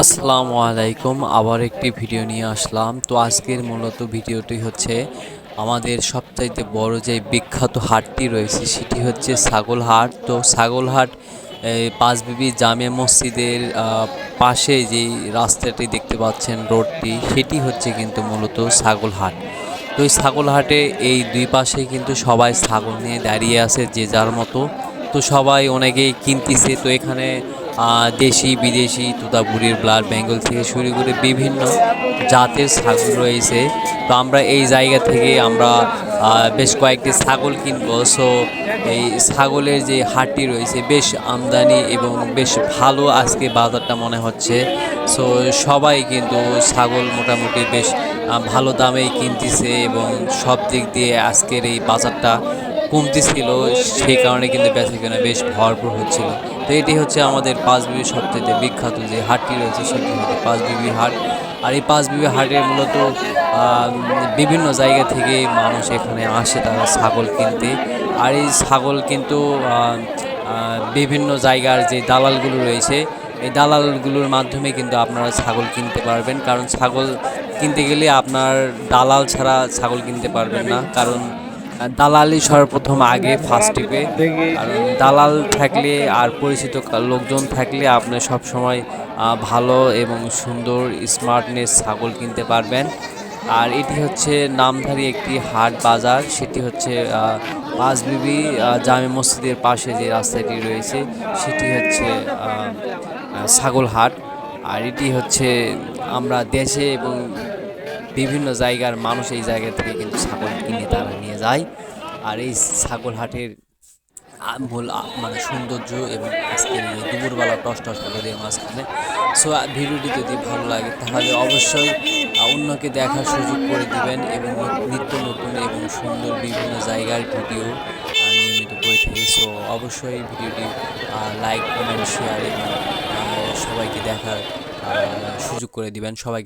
আসসালামু আলাইকুম, আবার একটি ভিডিও নিয়ে আসলাম। তো আজকের মূলত ভিডিওটি হচ্ছে আমাদের সবচাইতে বড় যে বিখ্যাত হাটটি রয়েছে, সেটি হচ্ছে ছাগল হাট। তো ছাগল হাট পাঁচবিবি জামিয়া মসজিদের পাশে যেই রাস্তাটি দেখতে পাচ্ছেন রোডটি, সেটি হচ্ছে কিন্তু মূলত ছাগল হাট। তো এই ছাগল হাটে এই দুই পাশে কিন্তু সবাই ছাগল নিয়ে দাঁড়িয়ে আছে যে যার মতো। তো সবাই অনেকেই কিনতেছে। তো এখানে দেশি, বিদেশি তুতাপুরির ব্লাড বেঙ্গল থেকে শুরু করে বিভিন্ন জাতের ছাগল রয়েছে। তো আমরা এই জায়গা থেকে আমরা বেশ কয়েকটি ছাগল কিনবো। সো এই ছাগলের যে হাটটি রয়েছে, বেশ আমদানি এবং বেশ ভালো আজকে বাজারটা মনে হচ্ছে। সো সবাই কিন্তু ছাগল মোটামুটি বেশ ভালো দামেই কিনতেছে এবং সব দিক দিয়ে আজকের এই বাজারটা কমতেছিল সেই কারণে কিন্তু বেচা কেনা বেশ ভরপুর হচ্ছিল। তো এটি হচ্ছে আমাদের পাঁচবিবি সবথেকে বিখ্যাত যে হাটটি রয়েছে, সেটি হচ্ছে পাঁচ বিবি হাট। আর এই পাঁচ বিবি হাটে মূলত বিভিন্ন জায়গা থেকে মানুষ এখানে আসে তারা ছাগল কিনতে। আর এই ছাগল কিন্তু বিভিন্ন জায়গার যে দালালগুলো রয়েছে, এই দালালগুলোর মাধ্যমে কিন্তু আপনারা ছাগল কিনতে পারবেন। কারণ ছাগল কিনতে গেলে আপনার দালাল ছাড়া ছাগল কিনতে পারবেন না। কারণ দালালি সর্বপ্রথম আগে ফার্স্ট টিপে। দালাল থাকলে আর পরিচিত লোকজন থাকলে আপনি সব সময় ভালো এবং সুন্দর স্মার্টনেস ছাগল কিনতে পারবেন। আর এটি হচ্ছে নামধারী একটি হাট বাজার। সেটি হচ্ছে পাঁচবিবি জামে মসজিদের পাশে যে রাস্তাটি রয়েছে, সেটি হচ্ছে ছাগল হাট। আর এটি হচ্ছে, আমরা দেশে এবং বিভিন্ন জায়গার মানুষ এই জায়গা থেকে কিন্তু ছাগল কিনে যায়। আর এই ছাগল হাটের মূল মানে সৌন্দর্য এবং আজকের এই দুপুরবেলা টস টস রোদের মাঝখানে। সো ভিডিওটি যদি ভালো লাগে, তাহলে অবশ্যই অন্যকে দেখার সুযোগ করে দিবেন এবং নিত্য নতুন এবং সুন্দর বিভিন্ন জায়গার ভিডিও নিয়মিত করে থাকি। সো অবশ্যই ভিডিওটি লাইক কমেন্ট শেয়ার এবং সবাইকে দেখার সুযোগ করে দিবেন। সবাইকে